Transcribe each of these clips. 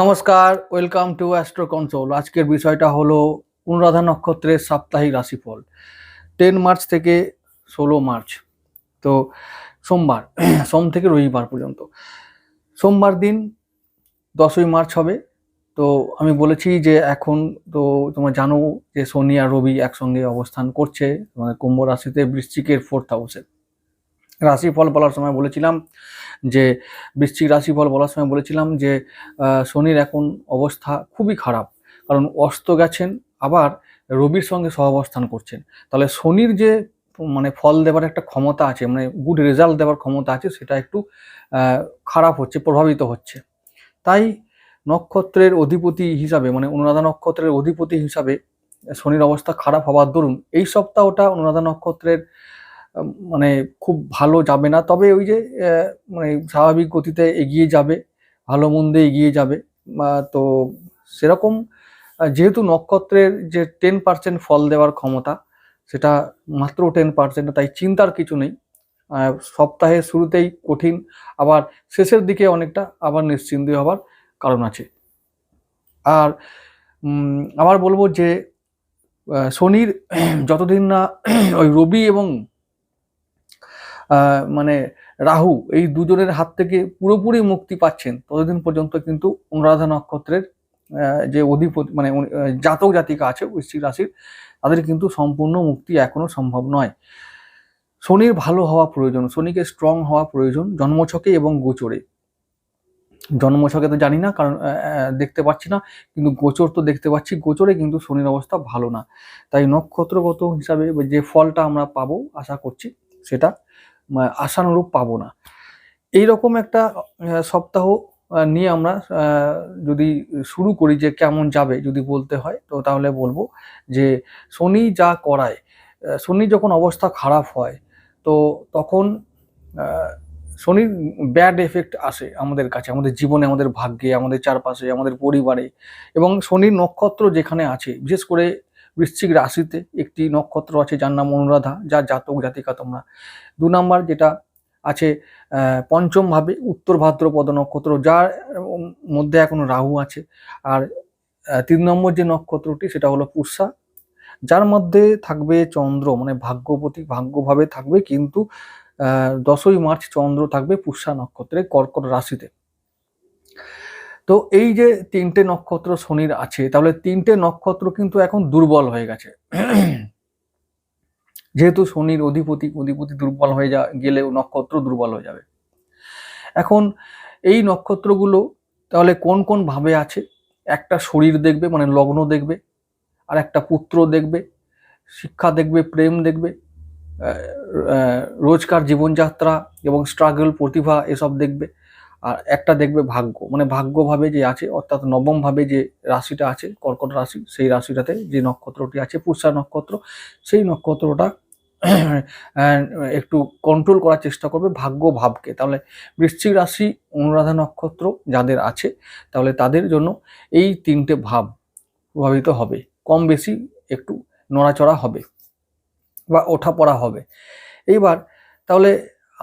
নমস্কার, welcome to astro console আজকের বিষয়টা হলো অনুরাধা নক্ষত্রের সাপ্তাহিক রাশিফল। টেন মার্চ থেকে ষোলো মার্চ, তো সোমবার, সোম থেকে রবিবার পর্যন্ত। সোমবার দিন দশই মার্চ হবে, তো আমি বলেছি যে এখন তো তোমরা জানো যে শনি আর রবি একসঙ্গে অবস্থান করছে মানে কুম্ভ রাশিতে বৃশ্চিকের ফোর্থ হাউসে রাশিফল বলার সময় বলেছিলাম যে, বৃশ্চিক রাশিফল বলার সময় বলেছিলাম যে শনির এখন অবস্থা খুবই খারাপ। কারণ অস্ত গেছেন, আবার রবির সঙ্গে সহাবস্থান করছেন। তাহলে শনির যে মানে ফল দেওয়ার একটা ক্ষমতা আছে মানে গুড রেজাল্ট দেওয়ার ক্ষমতা আছে, সেটা একটু খারাপ হচ্ছে, প্রভাবিত হচ্ছে। তাই নক্ষত্রের অধিপতি হিসাবে মানে অনুরাধা নক্ষত্রের অধিপতি হিসাবে শনির অবস্থা খারাপ হওয়ার দরুন, এই সপ্তাহটা অনুরাধা নক্ষত্রের মানে খুব ভালো যাবে না। তবে ওই যে মানে স্বাভাবিক গতিতে এগিয়ে যাবে ভালো মন্দে এগিয়ে যাবে। তো সেরকম যেহেতু নক্ষত্রের যে টেন পার্সেন্ট ফল দেওয়ার ক্ষমতা সেটা মাত্র টেন পার্সেন্ট তাই চিন্তার কিছু নেই। আহ, সপ্তাহের শুরুতেই কঠিন আবার শেষের দিকে অনেকটা আবার নিশ্চিন্ত হবার কারণ আছে। আর আবার বলব যে শনির যতদিন না ওই রবি এবং মানে রাহু এই দুজনের হাত থেকে পুরোপুরি মুক্তি পাচ্ছেন ততদিন পর্যন্ত কিন্তু অনুরাধা নক্ষত্রের যে অধিপতি মানে জাতক জাতিকা আছে, বৃশ্চিক রাশির, তাদের কিন্তু সম্পূর্ণ মুক্তি এখনও সম্ভব নয়। শনির ভালো হওয়া প্রয়োজন, শনিকে স্ট্রং হওয়া প্রয়োজন, জন্মছকে এবং গোচরে। জন্মছকে তো জানি না, কারণ দেখতে পাচ্ছি না, কিন্তু গোচর তো দেখতে পাচ্ছি, গোচরে কিন্তু শনির অবস্থা ভালো না। তাই নক্ষত্রগত হিসাবে যে ফলটা আমরা পাবো, আশা করছি, সেটা আশানুরূপ পাবো না। এইরকম একটা সপ্তাহ নিয়ে আমরা যদি শুরু করি যে কেমন যাবে যদি বলতে হয়, তো তাহলে বলব যে শনি যা করায় শনি যখন অবস্থা খারাপ হয়, তো তখন শনির ব্যাড এফেক্ট আসে আমাদের কাছে, আমাদের জীবনে, আমাদের ভাগ্যে, আমাদের চারপাশে, আমাদের পরিবারে এবং শনির নক্ষত্র যেখানে আছে, বিশেষ করে বৃশ্চিক রাশিতে একটি নক্ষত্র আছে যার নাম অনুরাধা যার জাতক জাতিকা তোমরা। দু নাম্বার যেটা আছে আহ, পঞ্চম ভাবে উত্তর ভাদ্রপদ নক্ষত্র যার মধ্যে এখন রাহু আছে। আর তিন নম্বর যে নক্ষত্রটি সেটা হলো পুষ্যা যার মধ্যে থাকবে চন্দ্র মানে ভাগ্যপতি ভাগ্যভাবে থাকবে কিন্তু দশই মার্চ চন্দ্র থাকবে পুষ্যা নক্ষত্রে কর্কট রাশিতে। তো এই যে তিনটে নক্ষত্র শনির আছে, তাহলে তিনটে নক্ষত্র কিন্তু এখন দুর্বল হয়ে গেছে। যেহেতু শনির অধিপতি অধিপতি দুর্বল হয়ে যা, গেলেও নক্ষত্র দুর্বল হয়ে যাবে। এখন এই নক্ষত্রগুলো তাহলে কোন কোন ভাবে আছে? একটা শরীর দেখবে মানে লগ্ন দেখবে, আর একটা পুত্র দেখবে, শিক্ষা দেখবে, প্রেম দেখবে রোজকার জীবনযাত্রা এবং স্ট্রাগল প্রতিভা এসব দেখবে। আর একটা দেখবে ভাগ্য মানে ভাগ্যভাবে যে আছে, অর্থাৎ নবম ভাবে যে রাশিটা আছে, কর্কট রাশি, সেই রাশিটাতে যে নক্ষত্রটি আছে, পুষা নক্ষত্র, সেই নক্ষত্রটা একটু কন্ট্রোল করার চেষ্টা করবে ভাগ্য ভাবকে তাহলে বৃশ্চিক রাশি, অনুরাধা নক্ষত্র যাদের আছে, তাহলে তাদের জন্য এই তিনটে ভাব প্রভাবিত হবে। কম বেশি একটু নড়াচড়া হবে বা ওঠা পড়া হবে। এইবার তাহলে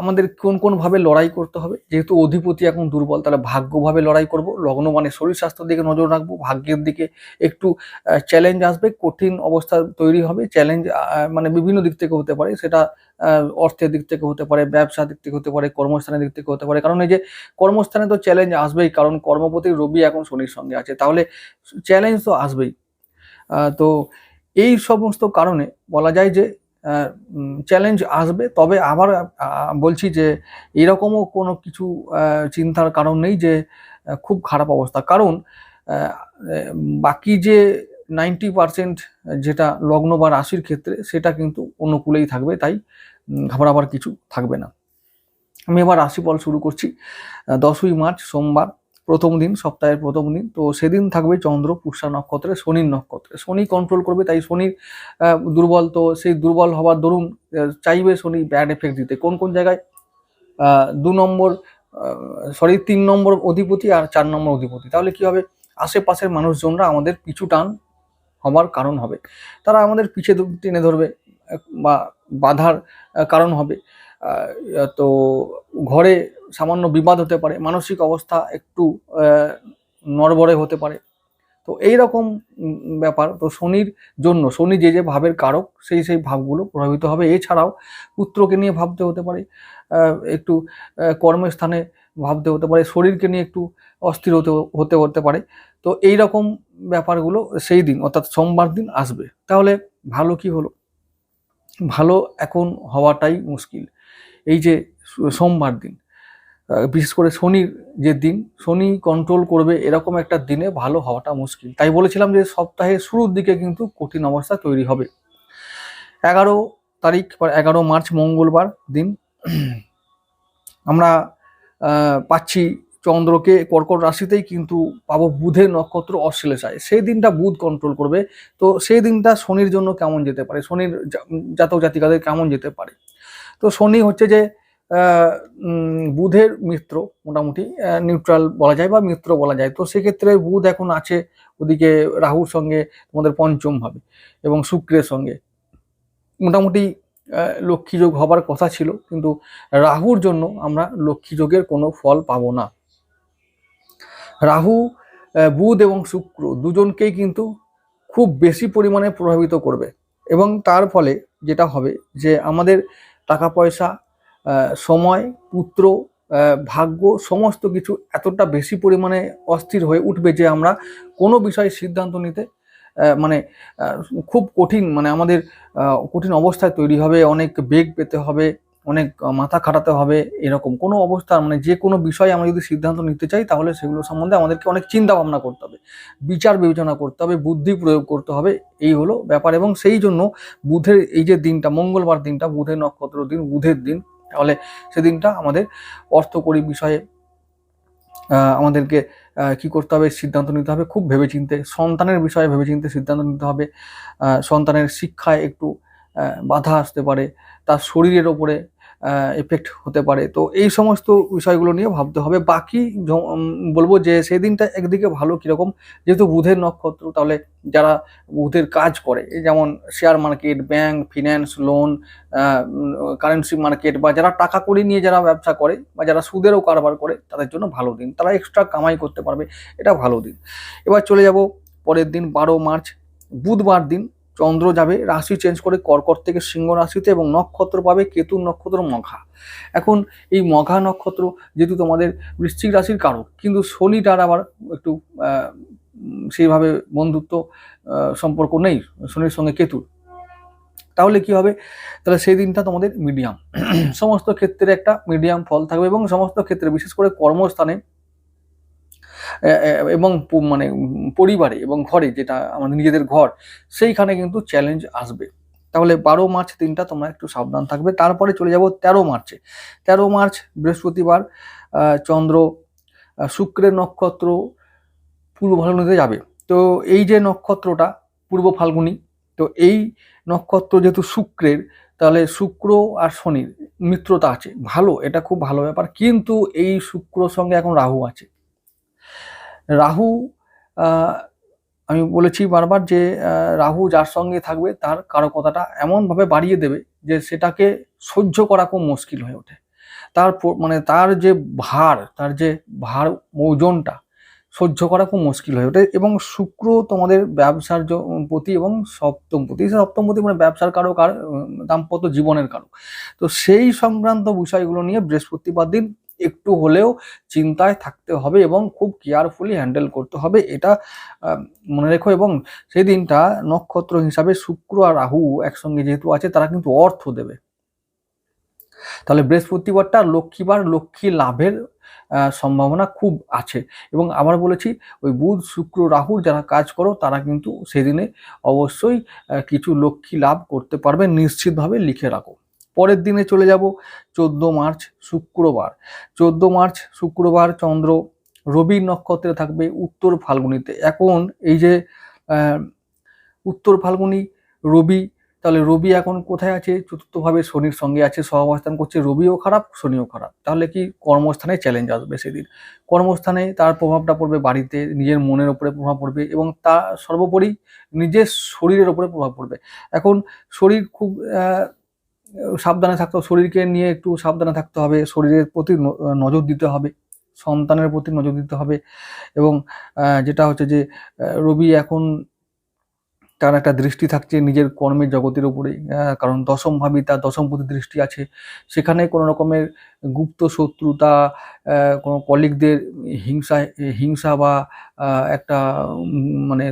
আমাদের কোন কোন ভাবে লড়াই করতে হবে? যেহেতু অধিপতি এখন দুর্বল, তাহলে ভাগ্যভাবে লড়াই করব। লগ্ন মানে শরীর স্বাস্থ্যের দিকে নজর রাখব। ভাগ্যের দিকে একটু চ্যালেঞ্জ আসবে, কঠিন অবস্থা তৈরি হবে। চ্যালেঞ্জ মানে বিভিন্ন দিক থেকে হতে পারে। সেটা অর্থের দিক থেকে হতে পারে, ব্যবসার দিক থেকে হতে পারে, কর্মস্থানের দিক থেকে হতে পারে। কারণ এই যে কর্মস্থানে তো চ্যালেঞ্জ আসবেই, কারণ কর্মপতি রবি এখন শনির সঙ্গে আছে। তাহলে চ্যালেঞ্জ তো আসবেই। তো এই সমস্ত কারণে বলা যায় যে চ্যালেঞ্জ আসবে। তবে আবার বলছি যে এরকমও কোনো কিছু চিন্তার কারণ নেই যে খুব খারাপ অবস্থা। কারণ বাকি যে নাইনটি পার্সেন্ট যেটা লগ্ন বা রাশির ক্ষেত্রে, সেটা কিন্তু অনুকূলেই থাকবে। তাই ঘাবড়াবার কিছু থাকবে না। আমি এবার রাশিফল শুরু করছি। দশই মার্চ, সোমবার। প্রথম দিন, সপ্তাহের প্রথম দিন। তো সেদিন থাকবে চন্দ্র, পুষ্যা নক্ষত্রে, শনির নক্ষত্রে। শনি কন্ট্রোল করবে, তাই শনির দুর্বল। তো সেই দুর্বল হওয়ার দরুন চাইবে শনি ব্যাড এফেক্ট দিতে। কোন কোন জায়গায়? দু নম্বর সরি তিন নম্বর অধিপতি আর চার নম্বর অধিপতি। তাহলে কি হবে? আশেপাশের মানুষজনরা আমাদের পিছু টান হবার কারণ হবে। তারা আমাদের পিছে ধ- টেনে ধরবে, বা বাধার কারণ হবে। তো ঘরে সামান্য বিবাদ হতে পারে, মানসিক অবস্থা একটু নড়বড়ে হতে পারে। তো এই রকম ব্যাপার। তো শনির জন্য, শনি যে যে ভাবের কারক, সেই সেই ভাবগুলো প্রভাবিত হবে। এছাড়াও পুত্রকে নিয়ে ভাবতে হতে পারে একটু কর্মস্থানে ভাবতে হতে পারে, শরীরকে নিয়ে একটু অস্থির হতে হতে হতে পারে। তো এই রকম ব্যাপারগুলো সেই দিন, অর্থাৎ সোমবার দিন আসবে। তাহলে ভালো কি হলো? ভালো এখন হওয়াটাই মুশকিল। এই যে সোমবার দিন বিশেষ করে শনির যে দিন, শনি কন্ট্রোল করবে এরকম একটা দিনে ভালো হওয়াটা মুশকিল। তাই বলেছিলাম যে সপ্তাহের শুরুর দিকে কিন্তু কঠিন অবস্থা তৈরি হবে। এগারো তারিখ বা এগারো মার্চ মঙ্গলবার দিন, আমরা পাচ্ছি চন্দ্রকে কর্কট রাশিতেই কিন্তু পাবো বুধের নক্ষত্র অশ্লেষায়। সেই দিনটা বুধ কন্ট্রোল করবে। তো সেই দিনটা শনির জন্য কেমন যেতে পারে? শনির জাতক জাতিকাদের কেমন যেতে পারে? তো শনি হচ্ছে যে বুধের মিত্র মোটামুটি নিউট্রাল বলা যায় বা মিত্র বলা যায়। তো সেক্ষেত্রে বুধ এখন আছে ওদিকে রাহুর সঙ্গে তোমাদের পঞ্চম ভাবে এবং শুক্রের সঙ্গে। মোটামুটি আহ, লক্ষ্মী যোগ হবার কথা ছিল কিন্তু রাহুর জন্য আমরা লক্ষ্মী যোগের কোনো ফল পাবো না। রাহু বুধ এবং শুক্র দুজনকেই কিন্তু খুব বেশি পরিমাণে প্রভাবিত করবে এবং তার ফলে যেটা হবে যে আমাদের টাকা পয়সা সময়, পুত্র ভাগ্য, সমস্ত কিছু এতটা বেশি পরিমাণে অস্থির হয়ে উঠবে যে আমরা কোনো বিষয়ে সিদ্ধান্ত নিতে মানে খুব কঠিন মানে আমাদের কঠিন অবস্থায় তৈরি হবে, অনেক বেগ পেতে হবে, অনেক মাথা খাটাতে হবে, এরকম কোনো অবস্থা মানে যে কোনো বিষয়ে আমরা যদি সিদ্ধান্ত নিতে চাই, তাহলে সেগুলো সম্বন্ধে আমাদেরকে অনেক চিন্তা ভাবনা করতে হবে। বিচার বিবেচনা করতে হবে, বুদ্ধি প্রয়োগ করতে হবে, এই হলো ব্যাপার। এবং সেই জন্য বুধের এই যে দিনটা, মঙ্গলবার দিনটা, বুধের নক্ষত্র দিন, বুধের দিন তাহলে সেদিনটা আমাদের অর্থকরী বিষয়ে আমাদেরকে কি করতে হবে, সিদ্ধান্ত নিতে হবে, খুব ভেবেচিন্তে, সন্তানের বিষয়ে ভেবেচিন্তে সিদ্ধান্ত নিতে হবে। সন্তানের শিক্ষায় একটু বাধা আসতে পারে, তার শরীরের ওপরে এফেক্ট হতে পারে। তো এই সমস্ত বিষয়গুলো নিয়ে ভাবতে হবে। বাকি বলব যে সেই দিনটা একদিকে ভালো কীরকম, যেহেতু বুধের নক্ষত্র, তাহলে যারা বুধের কাজ করে যেমন share market bank finance loan currency market বা যারা টাকা কড়ি নিয়ে যারা ব্যবসা করে, বা যারা সুদেরও কারবার করে, তাদের জন্য ভালো দিন। তারা এক্সট্রা কামাই করতে পারবে, এটা ভালো দিন। এবার চলে যাব পরের দিন, বারো মার্চ, বুধবার দিন। চন্দ্র যাবে, রাশি চেঞ্জ করে কর্কট থেকে সিংহ রাশিতে এবং নক্ষত্র পাবে কেতুর নক্ষত্র মঘা। এখন এই মঘা নক্ষত্র যেহেতু তোমাদের বৃশ্চিক রাশির কারক, কিন্তু শনিটার আবার একটু সেইভাবে বন্ধুত্ব সম্পর্ক নেই শনির সঙ্গে কেতুর। তাহলে কি হবে? তাহলে সেই দিনটা তোমাদের মিডিয়াম সমস্ত ক্ষেত্রে একটা মিডিয়াম ফল থাকবে এবং সমস্ত ক্ষেত্রে বিশেষ করে কর্মস্থানে এবং মানে পরিবারে এবং ঘরে যেটা আমাদের নিজেদের ঘর, সেইখানে কিন্তু চ্যালেঞ্জ আসবে। তাহলে বারো মার্চ দিনটা তোমরা একটু সাবধান থাকবে। তারপরে চলে যাব তেরো মার্চে। তেরো মার্চ, বৃহস্পতিবার চন্দ্র শুক্রের নক্ষত্র পূর্ব ফাল্গুনিতে যাবে। তো এই যে নক্ষত্রটা, পূর্ব ফাল্গুনি, তো এই নক্ষত্র যেহেতু শুক্রের, তাহলে শুক্র আর শনির মিত্রতা আছে। ভালো, এটা খুব ভালো ব্যাপার। কিন্তু এই শুক্রর সঙ্গে এখন রাহু আছে। রাহু আমি বলেছি বারবার যে রাহু যার সঙ্গে থাকবে তার কারকতাটা এমনভাবে বাড়িয়ে দেবে যে সেটাকে সহ্য করা খুব মুশকিল হয়ে ওঠে। তার মানে তার যে ভার তার যে ভার ওজনটা সহ্য করা খুব মুশকিল হয়ে ওঠে এবং শুক্র তোমাদের ব্যবসার প্রতি এবং সপ্তম প্রতি। সপ্তম প্রতি মানে ব্যবসার কারক আর উম, দাম্পত্য জীবনের কারক। তো সেই সংক্রান্ত বিষয়গুলো নিয়ে বৃহস্পতিবার দিন একটু হলেও চিন্তায় থাকতে হবে এবং খুব কেয়ারফুলি হ্যান্ডেল করতে হবে। এটা মনে রেখো এবং সেই দিনটা নক্ষত্র হিসাবে শুক্র আর রাহু একসঙ্গে যেহেতু আছে, তারা কিন্তু অর্থ দেবে। তাহলে বৃহস্পতিবারটা লক্ষ্মীবার লক্ষ্মী লাভের সম্ভাবনা খুব আছে। এবং আবার বলেছি, ওই বুধ, শুক্র রাহুর যারা কাজ করো, তারা কিন্তু সেদিনে অবশ্যই কিছু লক্ষ্মী লাভ করতে পারবে। নিশ্চিতভাবে লিখে রাখো। পরের দিনে চলে যাব চোদ্দ মার্চ শুক্রবার। চোদ্দ মার্চ শুক্রবার চন্দ্র রবির নক্ষত্রে থাকবে উত্তর ফাল্গুনিতে। এখন এই যে উত্তর ফাল্গুনি, রবি, তাহলে রবি এখন কোথায় আছে? চতুর্থভাবে শনির সঙ্গে আছে সহাবস্থান করছে, রবিও খারাপ, শনিও খারাপ। তাহলে কি কর্মস্থানে চ্যালেঞ্জ আসবে সেদিন। কর্মস্থানে তার প্রভাবটা পড়বে বাড়িতে, নিজের মনের ওপরে প্রভাব পড়বে এবং তা সর্বোপরি নিজের শরীরের ওপরে প্রভাব পড়বে। এখন শরীর খুব সাবধানে থাকতে হবে। শরীরকে নিয়ে একটু সাবধানে থাকতে হবে। শরীরের প্রতি নজর দিতে হবে। সন্তানের প্রতি নজর দিতে হবে। এবং যেটা হচ্ছে যে রবি এখন তার একটা দৃষ্টি থাকছে নিজের কর্মের জগতের উপরেই। কারণ দশম ভাবী তার দশম প্রতি দৃষ্টি আছে। সেখানে কোনো রকমের গুপ্ত শত্রুতা কোনো কলিগদের হিংসা হিংসা বা একটা মানে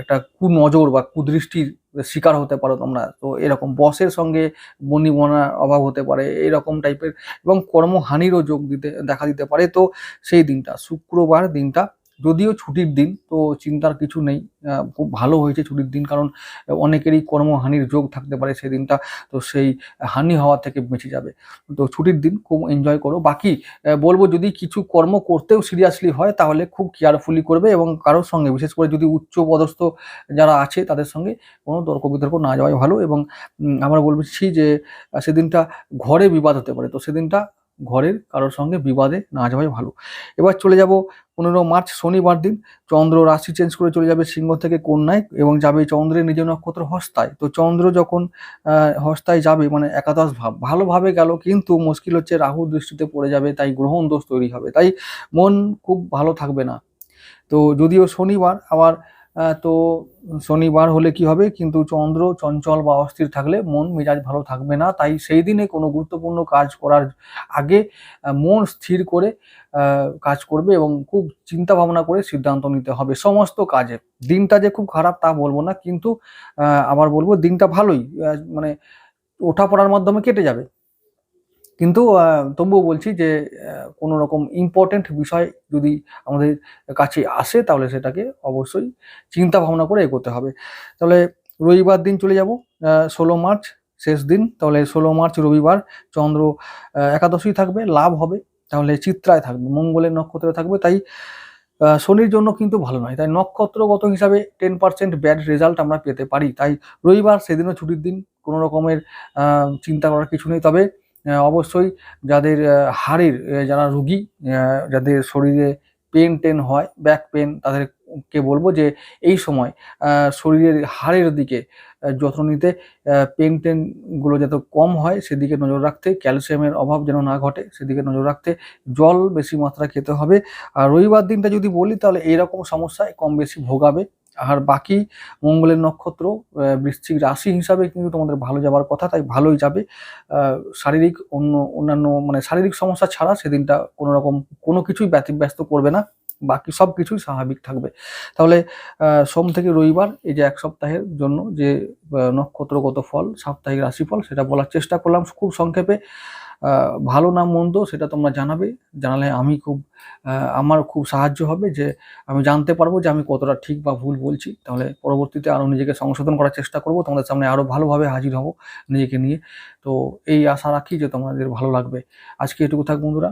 একটা কুনজর বা কুদৃষ্টির শিকার হতে পারো তোমরা। তো এরকম বসের সঙ্গে বনিবনার অভাব হতে পারে, এরকম টাইপের এবং কর্মহানিরও যোগ দিতে, দেখা দিতে পারে। তো সেই দিনটা, শুক্রবার দিনটা যদিও ছুটির দিন, তো চিন্তার কিছু নেই। খুব ভালো হয়েছে ছুটির দিন, কারণ অনেকেরই কর্মহানির যোগ থাকতে পারে সেই দিনটা, তো সেই হানি হওয়া থেকে বেঁচে যাবে। তো ছুটির দিন খুব এনজয় করো। বাকি বলব যদি কিছু কর্ম করতেও সিরিয়াসলি হয়, তাহলে খুব কেয়ারফুলি করবে এবং কারোর সঙ্গে, বিশেষ করে যদি উচ্চ পদস্থ যারা আছে তাদের সঙ্গে কোনো তর্ক বিতর্ক না যাওয়াই ভালো এবং আমরা বলছি যে সেদিনটা ঘরে বিবাদ হতে পারে। তো সেদিনটা ঘরের কারোর সঙ্গে বিবাদে না যাওয়াই ভালো। এবার চলে যাব পনেরো মার্চ শনিবার দিন। চন্দ্র রাশি চেঞ্জ করে চলে যাবে সিংহ থেকে কন্যায় এবং যাবে চন্দ্রের নিজের নক্ষত্র হস্তায়। তো চন্দ্র যখন হস্তায় যাবে মানে একাদশ ভাব, ভালোভাবে গেল কিন্তু মুশকিল হচ্ছে রাহু দৃষ্টিতে পড়ে যাবে, তাই গ্রহণ দোষ তৈরি হবে। তাই মন খুব ভালো থাকবে না। তো যদিও শনিবার আবার তো শনিবার হলে কি হবে? কিন্তু চন্দ্র চঞ্চল বা অস্থির থাকলে মন, মেজাজ ভালো থাকবে না। তাই সেই দিনে কোনো গুরুত্বপূর্ণ কাজ করার আগে মন স্থির করে কাজ করবে এবং খুব চিন্তা ভাবনা করে সিদ্ধান্ত নিতে হবে সমস্ত কাজে। দিনটা যে খুব খারাপ তা বলব না, কিন্তু আবার বলব দিনটা ভালোই। মানে ওঠা পড়ার মাধ্যমে কেটে যাবে। কিন্তু তবুও বলছি যে কোনো রকম ইম্পর্টেন্ট বিষয় যদি আমাদের কাছে আসে, তাহলে সেটাকে অবশ্যই চিন্তা ভাবনা করে এগোতে হবে। তাহলে রবিবার দিন চলে যাব ষোলো মার্চ, শেষ দিন। তাহলে ষোলো মার্চ, রবিবার, চন্দ্র একাদশী থাকবে, লাভ হবে। তাহলে চিত্রায় থাকবে, মঙ্গলের নক্ষত্রে থাকবে। তাই শনির জন্য কিন্তু ভালো নয়। তাই নক্ষত্রগত হিসাবে টেন পার্সেন্ট ব্যাড রেজাল্ট আমরা পেতে পারি। তাই রবিবার সেদিনও ছুটির দিন কোনো রকমের চিন্তা করার কিছু নেই। তবে অবশ্যই যাদের হাড়ের যারা রুগী যাদের শরীরে পেন টেন হয়, ব্যাক পেন, তাদেরকে বলব যে এই সময় শরীরের হাড়ের দিকে যত্ন নিতে পেন টেনগুলো যাতে কম হয়, সেদিকে নজর রাখতে, ক্যালসিয়ামের অভাব যেন না ঘটে, সেদিকে নজর রাখতে জল বেশি মাত্রা খেতে হবে। আর রবিবার দিনটা যদি বলি, তাহলে এইরকম সমস্যায় কম বেশি ভোগাবে। আর বাকি মঙ্গলের নক্ষত্র বৃশ্চিক রাশি হিসাবে কিন্তু তোমাদের ভালো যাবার কথা, তাই ভালোই যাবে। শারীরিক অন্য, অন্যান্য মানে শারীরিক সমস্যা ছাড়া সেদিনটা কোনো রকম কোনো কিছুই ব্যতিব্যস্ত করবে না। বাকি সব কিছুই স্বাভাবিক থাকবে। তাহলে সোম থেকে রবিবার এই যে এক সপ্তাহের জন্য যে নক্ষত্রগত ফল, সাপ্তাহিক রাশিফল, সেটা বলার চেষ্টা করলাম। খুব সংক্ষেপে ভালো না মন্দ সেটা তোমরা জানাবে। জানালে আমি খুব আমার খুব সাহায্য হবে যে আমি জানতে পারব যে আমি কতটা ঠিক বা ভুল বলছি। তাহলে পরবর্তীতে আরও নিজেকে সংশোধন করার চেষ্টা করব। তোমাদের সামনে আরও ভালোভাবে হাজির হব নিজেকে নিয়ে। তো এই আশা রাখি যে তোমাদের ভালো লাগবে। আজকে এটুকু থাক বন্ধুরা।